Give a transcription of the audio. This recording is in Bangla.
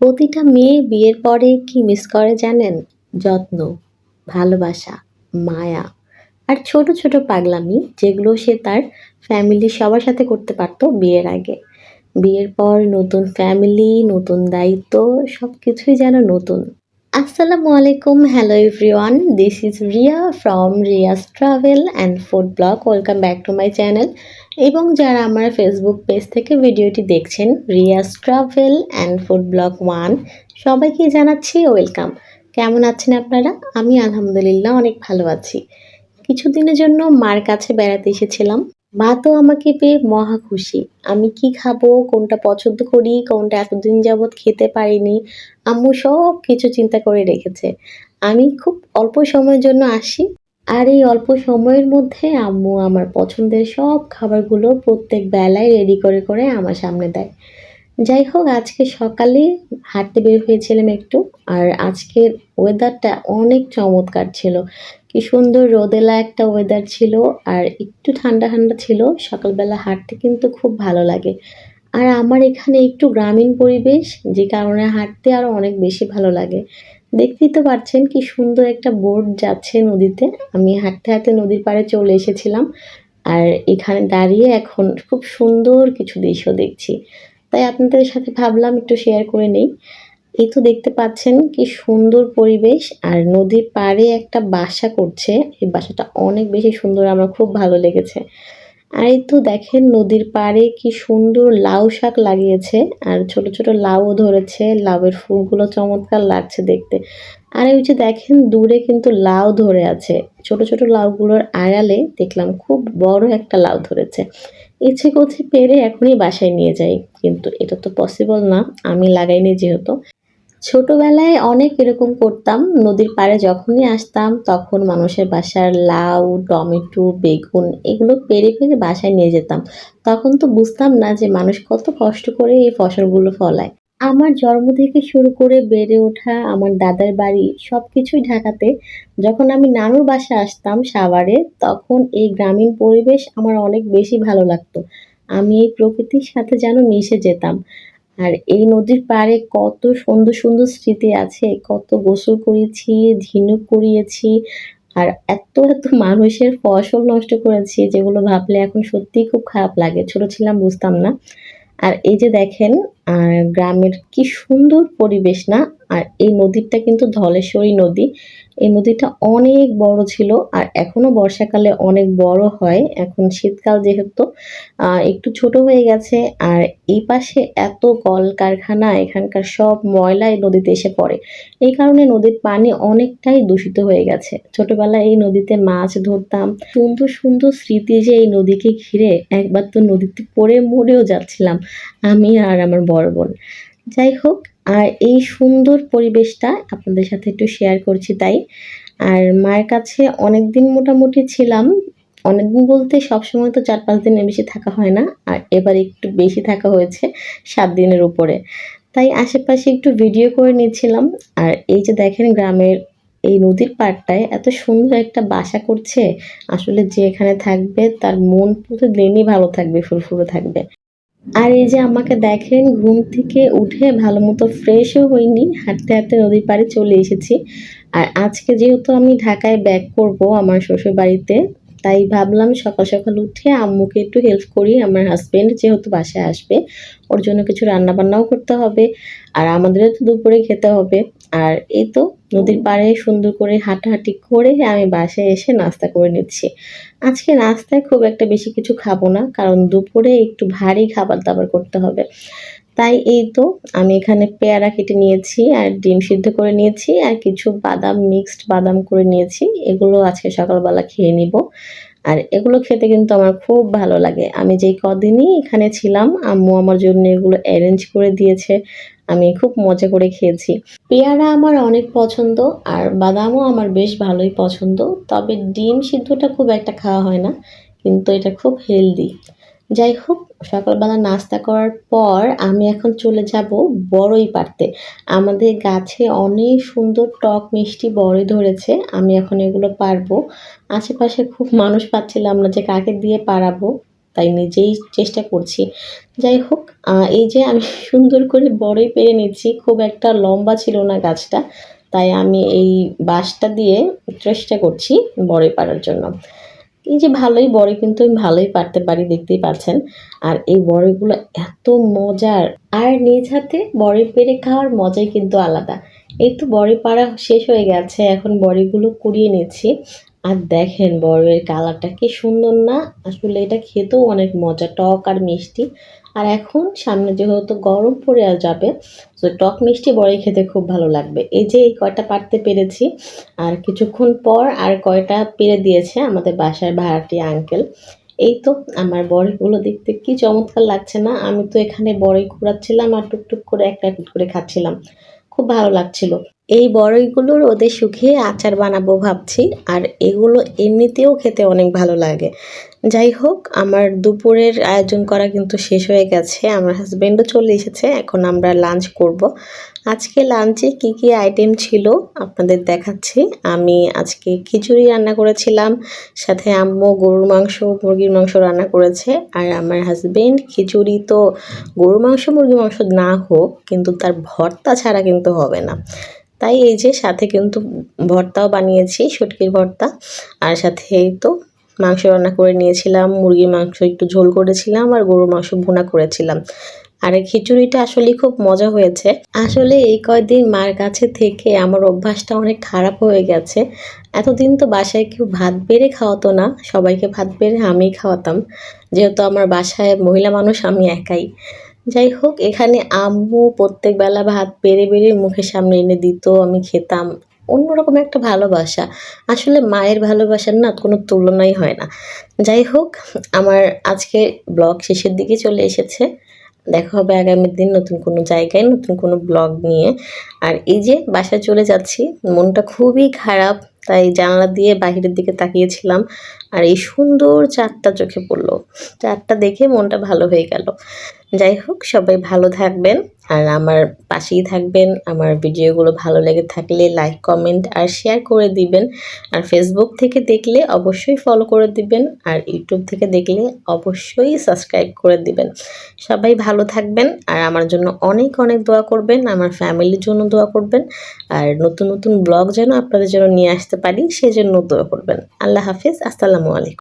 প্রতিটা মেয়ে বিয়ের পরে কি মিস করে জানেন? যত্ন, ভালোবাসা, মায়া আর ছোট ছোট পাগলামি যেগুলো সে তার ফ্যামিলি সবার সাথে করতে পারত বিয়ের আগে। বিয়ের পর নতুন ফ্যামিলি নতুন দায়িত্ব সব কিছুই যেন নতুন। আসসালামু আলাইকুম hello everyone this is Riya from Riya's travel and food blog welcome back to my channel এবং যারা আমার ফেসবুক পেজ থেকে ভিডিওটি দেখছেন Riya's travel and food blog one সবাইকে জানাচ্ছি ওয়েলকাম কেমন আছেন আপনারা? আমি আলহামদুলিল্লাহ অনেক ভালো আছি। কিছুদিনের জন্য মার কাছে বেড়াতে এসেছিলাম। মা তো আমাকে পেয়ে মহা খুশি। আমি কি খাব, কোনটা পছন্দ করি, কোনটা এতদিন যাবৎ খেতে পারিনি, আম্মু সব কিছু চিন্তা করে রেখেছে। আমি খুব অল্প সময়ের জন্য আসি। আর এই অল্প সময়ের মধ্যে আম্মু আমার পছন্দের সব খাবারগুলো প্রত্যেক বেলায় রেডি করে করে আমার সামনে দেয়। যাই হোক আজকে সকালে হাঁটতে বের হয়েছিলাম একটু, আর আজকের ওয়েদারটা অনেক চমৎকার ছিল। কি সুন্দর রোদেলা একটা ওয়েদার ছিল, আর একটু ঠান্ডা ঠান্ডা ছিল, সকালবেলা হাঁটতে কিন্তু খুব ভালো লাগে। আর আমার এখানে একটু গ্রামীণ পরিবেশ, যে কারণে হাঁটতে আরও অনেক বেশি ভালো লাগে। দেখতেই তো পারছেন কি সুন্দর একটা বোর্ড যাচ্ছে নদীতে। আমি হাঁটতে হাঁটতে নদীর পাড়ে চলে এসেছিলাম, আর এখানে দাঁড়িয়ে এখন খুব সুন্দর কিছু দৃশ্য দেখছি। তাই আপনাদের সাথে ভাবলাম একটু শেয়ার করে নেই। এই তো দেখতে পাচ্ছেন কি সুন্দর পরিবেশ আর নদীর পাড়ে একটা বাসা করছে। এই বাসাটা অনেক বেশি সুন্দর, আমার খুব ভালো লেগেছে। আর এই তো দেখেন নদীর পাড়ে কি সুন্দর লাউ শাক লাগিয়েছে, আর ছোট ছোট লাউও ধরেছে, লাউয়ের ফুলগুলো চমৎকার লাগছে দেখতে। আর ওই যে দেখেন দূরে কিন্তু লাউ ধরে আছে, ছোট ছোট লাউগুলোর আড়ালে দেখলাম খুব বড় একটা লাউ ধরেছে। ইচ্ছে করছে পেরে এখনই বাসায় নিয়ে যাই, কিন্তু এটা তো পসিবল না, আমি লাগাইনি যেহেতু। ছোটবেলায় অনেক এরকম করতাম। নদীর পাড়ে যখনই আসতাম, তখন মানুষের বাসার লাউ, টমেটো, বেগুন এগুলো পেরে পেরে বাসায় নিয়ে যেতাম। তখন তো বুঝতাম না যে মানুষ কত কষ্ট করে এই ফসলগুলো ফলায়। আমার জন্ম থেকে শুরু করে বেড়ে ওঠা আমার দাদার বাড়ি সব কিছুই ঢাকাতে। যখন আমি নানুর বাসা আসতাম সাভারে, তখন এই গ্রামীণ পরিবেশ আমার অনেক বেশি ভালো লাগতো। আমি এই প্রকৃতির সাথে যেন মিশে যেতাম। আর এই নদীর পাড়ে কত সুন্দর সুন্দর স্মৃতি আছে, কত গোসল করেছি, ঝিনুক করিয়েছি আর এত এত মানুষের ফসল নষ্ট করেছি যেগুলো ভাবলে এখন সত্যিই খুব খারাপ লাগে, ছোট ছিলাম, বুঝতাম না। আর এই যে দেখেন গ্রামের কি সুন্দর পরিবেশ না, আর এই নদীটা কিন্তু ধলেশ্বরী নদী। এই নদীটা অনেক বড় ছিল আর এখনও বর্ষাকালে অনেক বড় হয়। এখন শীতকাল যেহেতু একটু ছোট হয়ে গেছে আর এই পাশে এত কলকারখানা, এখানকার সব ময়লা এই নদীতে এসে পড়ে। এই কারণে নদীর পানি অনেকটাই দূষিত হয়ে গেছে। ছোটবেলায় এই নদীতে মাছ ধরতাম। সুন্দর সুন্দর স্মৃতি যে এই নদীকে ঘিরে একবার তো নদীতে পড়ে মরেও যাচ্ছিলাম আমি আর আমার বড় বোন। যাই হোক আর এই সুন্দর পরিবেশটা আপনাদের সাথে একটু শেয়ার করছি তাই। আর মায়ের কাছে অনেক দিন মোটামুটি ছিলাম, অনেকদিন বলতে সবসময় তো চার পাঁচ দিনের বেশি থাকা হয় না, আর এবার একটু বেশি থাকা হয়েছে সাত দিনের উপরে। তাই আশেপাশে একটু ভিডিও করে নিয়েছিলাম আর এই যে দেখেন গ্রামের এই নদীর পাড়টায় এত সুন্দর একটা বাসা করছে, আসলে যে এখানে থাকবে তার মন প্রতিদিনই ভালো থাকবে, ফুরফুরে থাকবে। আর এই যে আমাকে দেখেন, ঘুম থেকে উঠে ভালো মতো ফ্রেশও হইনি, হাঁটতে হাঁটতে নদীর পাড়ে চলে এসেছি। আর আজকে যেহেতু আমি ঢাকায় ব্যাক করব আমার শ্বশুর বাড়িতে তাই ভাবলাম সকাল সকাল উঠে আম্মুকে একটু হেল্প করি। আমার হাজব্যান্ড যেহেতু বাসায় আসবে, ওর জন্য কিছু রান্না বান্নাও করতে হবে আর আমাদেরও তো দুপুরে খেতে হবে। আর এই তো নদীর পাড়ে সুন্দর করে হাঁটাহাঁটি করে আমি বাসায় এসে নাস্তা করে নিচ্ছি। আজকে নাস্তায় খুব একটা বেশি কিছু খাব না, কারণ দুপুরে একটু ভারী খাবার দাবার করতে হবে। তাই এই তো আমি এখানে পেয়ারা কেটে নিয়েছি আর ডিম সিদ্ধ করে নিয়েছি আর কিছু বাদাম মিক্সড বাদাম করে নিয়েছি। এগুলো আজকে সকালবেলা খেয়ে নিব। আর এগুলো খেতে কিন্তু আমার খুব ভালো লাগে। আমি যেই কদিনই এখানে ছিলাম, আম্মু আমার জন্য এগুলো অ্যারেঞ্জ করে দিয়েছে। আমি খুব মজা করে খেয়েছি। পেয়ারা আমার অনেক পছন্দ আর বাদামও আমার বেশ ভালোই পছন্দ। তবে ডিম সিদ্ধটা খুব একটা খাওয়া হয় না, কিন্তু এটা খুব হেলদি যাই হোক সকালবেলা নাস্তা করার পর আমি এখন চলে যাব বড়ই পারতে আমাদের গাছে অনেক সুন্দর টক মিষ্টি বড়ই ধরেছে, আমি এখন এগুলো পারব। আশেপাশে খুব মানুষ পাচ্ছিলাম না যে কাকে দিয়ে পারাবো তাই নিজেই চেষ্টা করছি। যাই হোক এই যে আমি সুন্দর করে বড়ই পেরে নিচ্ছি, খুব একটা লম্বা ছিল না গাছটা, তাই আমি এই বাঁশটা দিয়ে চেষ্টা করছি বড়ই পাড়ার জন্য। এই যে ভালোই বড়ি কিন্তু আমি ভালোই পারতে পারি, দেখতেই পাচ্ছেন। আর এই বড়িগুলো এত মজার। আর নিজ হাতে বড়ি পেরে খাওয়ার মজাই কিন্তু আলাদা। এই তো বড়ি পাড়া শেষ হয়ে গেছে, এখন বড়িগুলো কুড়িয়ে নিচ্ছি। আর দেখেন বড়ের কালারটা কি সুন্দর না, আসলে এটা খেতেও অনেক মজা, টক আর মিষ্টি। আর এখন সামনে যেহেতু গরম পড়ে আর যাবে, তো টক মিষ্টি বড়ি খেতে খুব ভালো লাগবে। এই যে এই কয়টা পারতে পেরেছি, আর কিছুক্ষণ পর আর কয়টা পেরে দিয়েছে আমাদের বাসার ভাড়াটি আঙ্কেল এই তো আমার বড়িগুলো দেখতে কি চমৎকার লাগছে না, আমি তো এখানে বড়ি কুড়াচ্ছিলাম আর টুকটুক করে একটা একটা করে খাচ্ছিলাম। খুব ভালো লাগছিল। এই বড়ইগুলো রোদে শুকিয়ে আচার বানাবো ভাবছি, আর এগুলো এমনিতেও খেতে অনেক ভালো লাগে। যাই হোক, আমার দুপুরের আয়োজন করা কিন্তু শেষ হয়ে গেছে। আমার হাজব্যান্ডও চলে এসেছে, এখন আমরা লাঞ্চ করব। আজকে লাঞ্চে কি কি আইটেম ছিল আপনাদের দেখাচ্ছি। আমি আজকে খিচুড়ি রান্না করেছিলাম, সাথে আম্মু গরুর মাংস, মুরগির মাংস রান্না করেছে। আর আমার হাজবেন্ড খিচুড়ি তো গরুর মাংস, মুরগির মাংস না হোক, কিন্তু তার ভর্তা ছাড়া কিন্তু হবে না। তাই এই যে সাথে কিন্তু ভর্তাও বানিয়েছি, শুটকির ভর্তা। আর সাথে তো মাংস রান্না করে নিয়েছিলাম, মুরগির মাংস একটু ঝোল করেছিলাম আর গরুর মাংস ভুনা করেছিলাম। আর খিচুড়িটা আসলে খুব মজা হয়েছে। আসলে এই কয়দিন মার কাছে থেকে আমার অভ্যাসটা অনেক খারাপ হয়ে গেছে। এতদিন তো বাসায় কেউ ভাত বেড়ে খাওয়াতো না, সবাইকে ভাত বেড়ে আমিই খাওয়াতাম। যেহেতু আমার বাসায় মহিলা মানুষ, আমি একাই। যাই হোক, এখানে আম্মু প্রত্যেকবেলা ভাত বেড়ে বেড়ে মুখের সামনে এনে দিত, আমি খেতাম। অন্যরকম একটা ভালোবাসা। আসলে মায়ের ভালোবাসার না কোনো তুলনাই হয় না। যাই হোক, আমার আজকে ব্লগ শেষের দিকে চলে এসেছে। দেখা হবে আগামী দিন নতুন কোনো জায়গায়, নতুন কোনো ব্লগ নিয়ে। আর এই যে বাসায় চলে যাচ্ছি, মনটা খুবই খারাপ, তাই জানালা দিয়ে বাহিরের দিকে তাকিয়েছিলাম। আর এই সুন্দর চাঁদটা চোখে পড়ল। চাঁদটা দেখে মনটা ভালো হয়ে গেল। যাই হোক, সবাই ভালো থাকবেন। আর আমার পাশেই থাকবেন। আমার ভিডিওগুলো ভালো লেগে থাকলে লাইক কমেন্ট আর শেয়ার করে দিবেন। আর ফেসবুক থেকে দেখলে অবশ্যই ফলো করে দিবেন। আর ইউটিউব থেকে দেখলে অবশ্যই সাবস্ক্রাইব করে দিবেন। সবাই ভালো থাকবেন আর আমার জন্য অনেক অনেক দোয়া করবেন। আমার ফ্যামিলির জন্য দোয়া করবেন। আর নতুন নতুন ব্লগ যেন আপনাদের জন্য নিয়ে আসতে পারি, সেজন্য দোয়া করবেন। আল্লাহ হাফিজ। আসসালামু আলাইকুম।